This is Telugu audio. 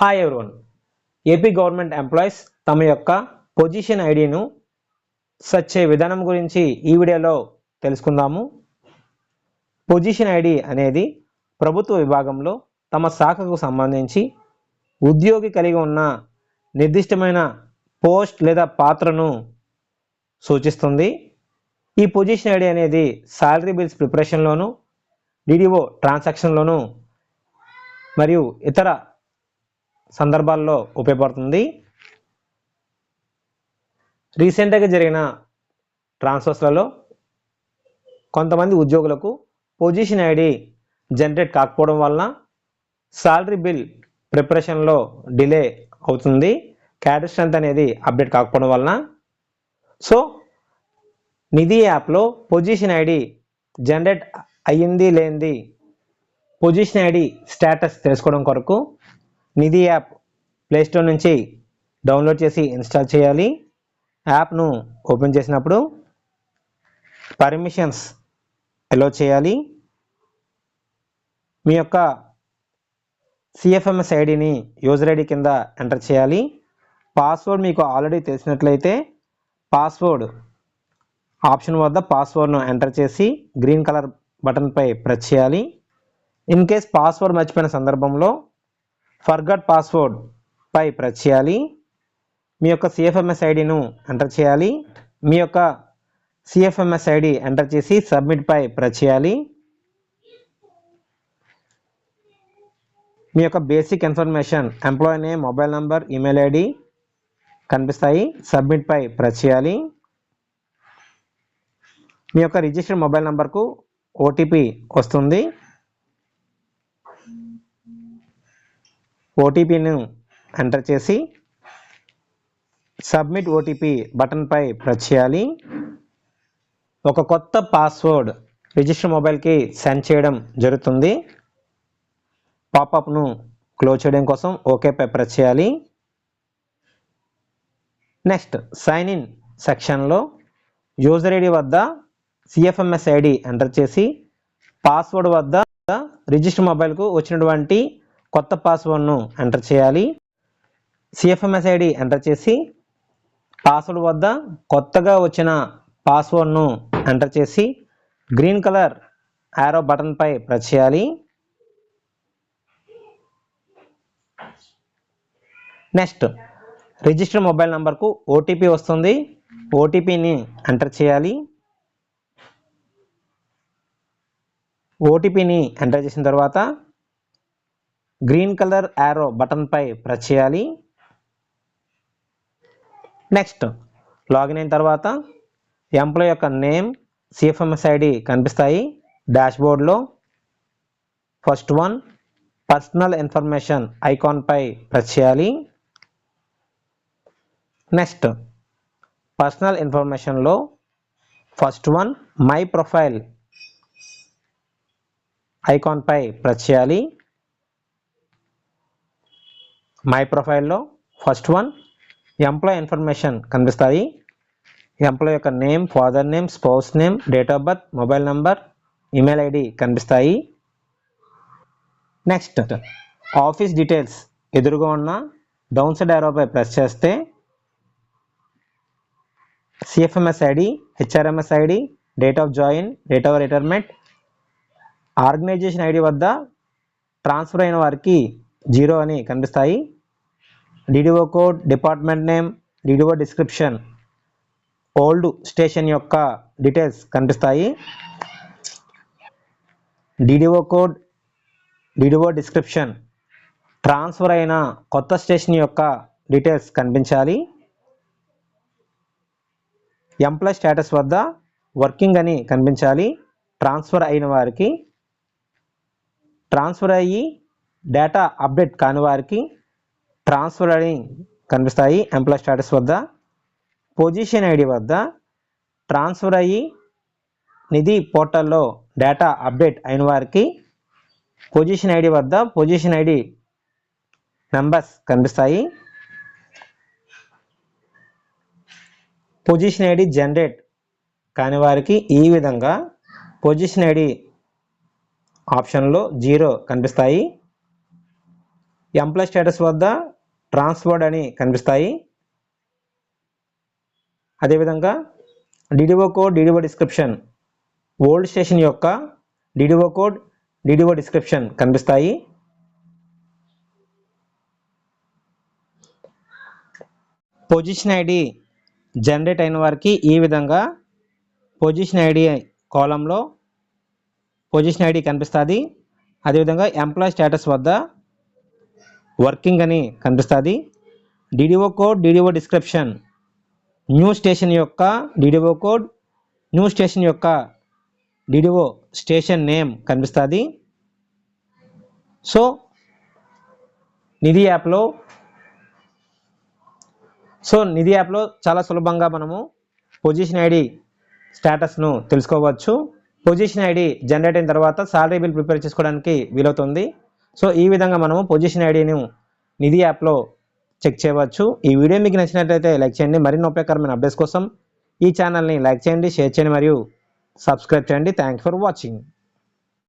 Hi everyone AP government employees తమ యొక్క పొజిషన్ ఐడిను సెర్చ్ చేయ విధానం గురించి ఈ వీడియోలో తెలుసుకుందాము. పొజిషన్ ఐడి అనేది ప్రభుత్వ విభాగంలో తమ శాఖకు సంబంధించి ఉద్యోగి కలిగి ఉన్న నిర్దిష్టమైన పోస్ట్ లేదా పాత్రను సూచిస్తుంది. ఈ పొజిషన్ ఐడి అనేది శాలరీ బిల్స్ ప్రిపరేషన్లోను డిడిఓ ట్రాన్సాక్షన్లోను మరియు ఇతర సందర్భాల్లో ఉపయోగపడుతుంది. రీసెంట్గా జరిగిన ట్రాన్స్ఫర్స్లలో కొంతమంది ఉద్యోగులకు పొజిషన్ ఐడి జనరేట్ కాకపోవడం వలన శాలరీ బిల్ ప్రిపరేషన్లో డిలే అవుతుంది. క్యాడర్ స్ట్రెంత్ అనేది అప్డేట్ కాకపోవడం వలన. సో నిధి యాప్లో పొజిషన్ ఐడి జనరేట్ అయ్యింది లేనిది పొజిషన్ ఐడి స్టేటస్ తెలుసుకోవడం కొరకు నిధి యాప్ ప్లేస్టోర్ నుంచి డౌన్లోడ్ చేసి ఇన్స్టాల్ చేయాలి. యాప్ను ఓపెన్ చేసినప్పుడు పర్మిషన్స్ ఎలో చేయాలి. మీ యొక్క సిఎఫ్ఎంఎస్ ఐడిని యూజర్ ఐడి కింద ఎంటర్ చేయాలి. పాస్వర్డ్ మీకు ఆల్రెడీ తెలిసినట్లయితే పాస్వర్డ్ ఆప్షన్ వద్ద పాస్వర్డ్ను ఎంటర్ చేసి గ్రీన్ కలర్ బటన్పై ప్రెస్ చేయాలి. ఇన్ కేస్ పాస్వర్డ్ మర్చిపోయిన సందర్భంలో ఫర్గట్ పాస్వర్డ్ పై ప్రెస్ చేయాలి. మీ యొక్క సిఎఫ్ఎంఎస్ ఐడిను ఎంటర్ చేయాలి. మీ యొక్క సిఎఫ్ఎంఎస్ ఐడి ఎంటర్ చేసి సబ్మిట్ పై ప్రెస్ చేయాలి. మీ యొక్క basic information employee name mobile number email ID కనిపిస్తాయి. సబ్మిట్ పై ప్రెస్ చేయాలి. మీ యొక్క రిజిస్టర్డ్ మొబైల్ నంబర్కు ఓటీపీ వస్తుంది. ఓటీపీని ఎంటర్ చేసి సబ్మిట్ ఓటీపీ బటన్పై ప్రెస్ చేయాలి. ఒక కొత్త పాస్వర్డ్ రిజిస్టర్ మొబైల్కి సెండ్ చేయడం జరుగుతుంది. పాపప్ను క్లోజ్ చేయడం కోసం ఓకేపై ప్రెస్ చేయాలి. నెక్స్ట్ సైన్ ఇన్ సెక్షన్లో యూజర్ ఐడి వద్ద సిఎఫ్ఎంఎస్ ఐడి ఎంటర్ చేసి పాస్వర్డ్ వద్ద రిజిస్టర్ మొబైల్కు వచ్చినటువంటి కొత్త పాస్వర్డ్ను ఎంటర్ చేయాలి. సిఎఫ్ఎంఎస్ ఐడి ఎంటర్ చేసి పాస్వర్డ్ వద్ద కొత్తగా వచ్చిన పాస్వర్డ్ను ఎంటర్ చేసి గ్రీన్ కలర్ యారో బటన్పై ప్రెస్ చేయాలి. నెక్స్ట్ రిజిస్టర్ మొబైల్ నంబర్కు ఓటీపీ వస్తుంది. ఓటీపీని ఎంటర్ చేయాలి. ఓటీపీని ఎంటర్ చేసిన తర్వాత గ్రీన్ కలర్ యారో బటన్పై ప్రెస్ చేయాలి. నెక్స్ట్ లాగిన్ అయిన తర్వాత ఎంప్లాయ్ యొక్క నేమ్ సిఎఫ్ఎంఎస్ ఐడి కనిపిస్తాయి. డాష్బోర్డ్లో ఫస్ట్ వన్ పర్సనల్ ఇన్ఫర్మేషన్ ఐకాన్పై ప్రెస్ చేయాలి. నెక్స్ట్ పర్సనల్ ఇన్ఫర్మేషన్లో ఫస్ట్ వన్ మై ప్రొఫైల్ ఐకాన్పై ప్రెస్ చేయాలి. మై ప్రొఫైల్లో ఫస్ట్ వన్ ఎంప్లాయ్ ఇన్ఫర్మేషన్ కనిపిస్తాయి. ఎంప్లాయ్ యొక్క name father name spouse name date of birth mobile number email ID కనిపిస్తాయి. నెక్స్ట్ ఆఫీస్ డీటెయిల్స్ ఎదురుగా ఉన్న డౌన్ సైడ్ ఆరోపై ప్రెస్ చేస్తే CFMS ID HRMS ID date of join date of retirement organisation ID వద్ద ట్రాన్స్ఫర్ అయిన వారికి జీరో అని కనిపిస్తాయి. DDO code department name DDO description old station యొక్క డీటెయిల్స్ కనిపిస్తాయి. DDO code DDO description transfer అయిన కొత్త స్టేషన్ యొక్క డీటెయిల్స్ కనిపించాలి. ఎంప్లాయ్ స్టేటస్ వద్ద వర్కింగ్ అని కనిపించాలి. ట్రాన్స్ఫర్ అయిన వారికి. ట్రాన్స్ఫర్ అయ్యి డేటా అప్డేట్ కాని వారికి. ట్రాన్స్ఫర్ అని కనిపిస్తాయి. ఎంప్లాయ్ స్టేటస్ వద్ద. పొజిషన్ ఐడి వద్ద. ట్రాన్స్ఫర్ అయ్యి నిధి పోర్టల్లో డేటా అప్డేట్ అయిన వారికి పొజిషన్ ఐడి వద్ద పొజిషన్ ఐడి నెంబర్స్ కనిపిస్తాయి. పొజిషన్ ఐడి జనరేట్ కాని వారికి ఈ విధంగా పొజిషన్ ఐడి ఆప్షన్లో జీరో కనిపిస్తాయి. ఎంప్లాయ్ స్టేటస్ వద్ద ట్రాన్స్ఫర్డ్ అని కనిపిస్తాయి. అదేవిధంగా DDO code DDO description old station యొక్క డిడిఓ కోడ్ డిడిఓ డిస్క్రిప్షన్ కనిపిస్తాయి. పొజిషన్ ఐడి జనరేట్ అయిన వారికి ఈ విధంగా పొజిషన్ ఐడి కాలంలో పొజిషన్ ఐడి కనిపిస్తుంది. అదేవిధంగా ఎంప్లాయ్ స్టేటస్ వద్ద వర్కింగ్ అని కనిపిస్తుంది. DDO code DDO description new station యొక్క డిడిఓ కోడ్ న్యూ స్టేషన్ యొక్క డిడిఓ స్టేషన్ నేమ్ కనిపిస్తుంది. సో నిధి యాప్లో సో నిధి యాప్లో చాలా సులభంగా మనము పొజిషన్ ఐడి స్టేటస్ను తెలుసుకోవచ్చు. పొజిషన్ ఐడి జనరేట్ అయిన తర్వాత సాలరీ బిల్ ప్రిపేర్ చేసుకోవడానికి వీలవుతుంది. సో ఈ విధంగా మనము పొజిషన్ ఐడిను నిధి యాప్లో చెక్ చేయవచ్చు. ఈ వీడియో మీకు నచ్చినట్లయితే లైక్ చేయండి. మరిన్ని ఉపయోగకరమైన అప్డేట్స్ కోసం ఈ ఛానల్ని లైక్ చేయండి షేర్ చేయండి మరియు సబ్స్క్రైబ్ చేయండి. Thank for watching